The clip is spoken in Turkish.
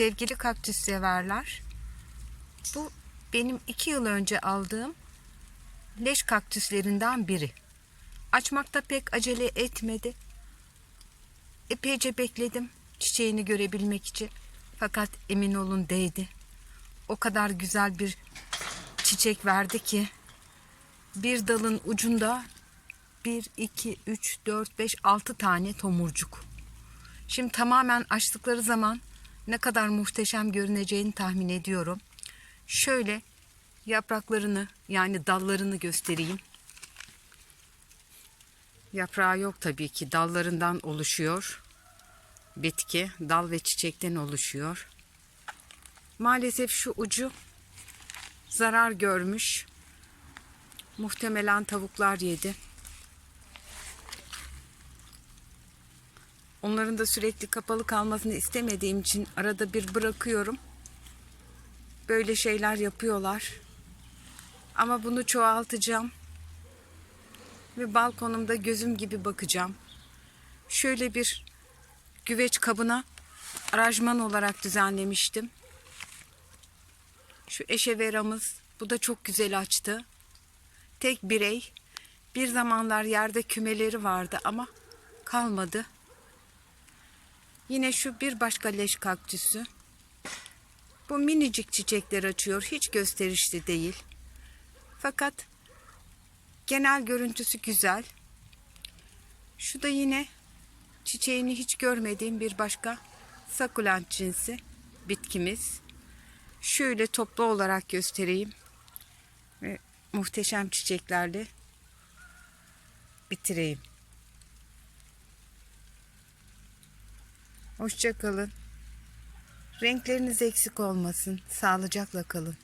Sevgili kaktüs severler, bu benim iki yıl önce aldığım leş kaktüslerinden biri. Açmakta pek acele etmedi. Epeyce bekledim çiçeğini görebilmek için. Fakat emin olun değdi. O kadar güzel bir çiçek verdi ki bir dalın ucunda 1, 2, 3, 4, 5, 6 tane tomurcuk. Şimdi tamamen açtıkları zaman ne kadar muhteşem görüneceğini tahmin ediyorum. Şöyle yapraklarını yani dallarını göstereyim. Yaprağı yok tabii ki dallarından oluşuyor. Bitki dal ve çiçekten oluşuyor. Maalesef şu ucu zarar görmüş. Muhtemelen tavuklar yedi. Onların da sürekli kapalı kalmasını istemediğim için arada bir bırakıyorum. Böyle şeyler yapıyorlar. Ama bunu çoğaltacağım. Ve balkonumda gözüm gibi bakacağım. Şöyle bir güveç kabına aranjman olarak düzenlemiştim. Şu eşeveramız bu da çok güzel açtı. Tek birey. Bir zamanlar yerde kümeleri vardı ama kalmadı. Yine şu bir başka leş kaktüsü. Bu minicik çiçekler açıyor. Hiç gösterişli değil. Fakat genel görüntüsü güzel. Şu da yine çiçeğini hiç görmediğim bir başka sakulent cinsi bitkimiz. Şöyle toplu olarak göstereyim. Ve muhteşem çiçeklerle bitireyim. Hoşça kalın. Renkleriniz eksik olmasın. Sağlıcakla kalın.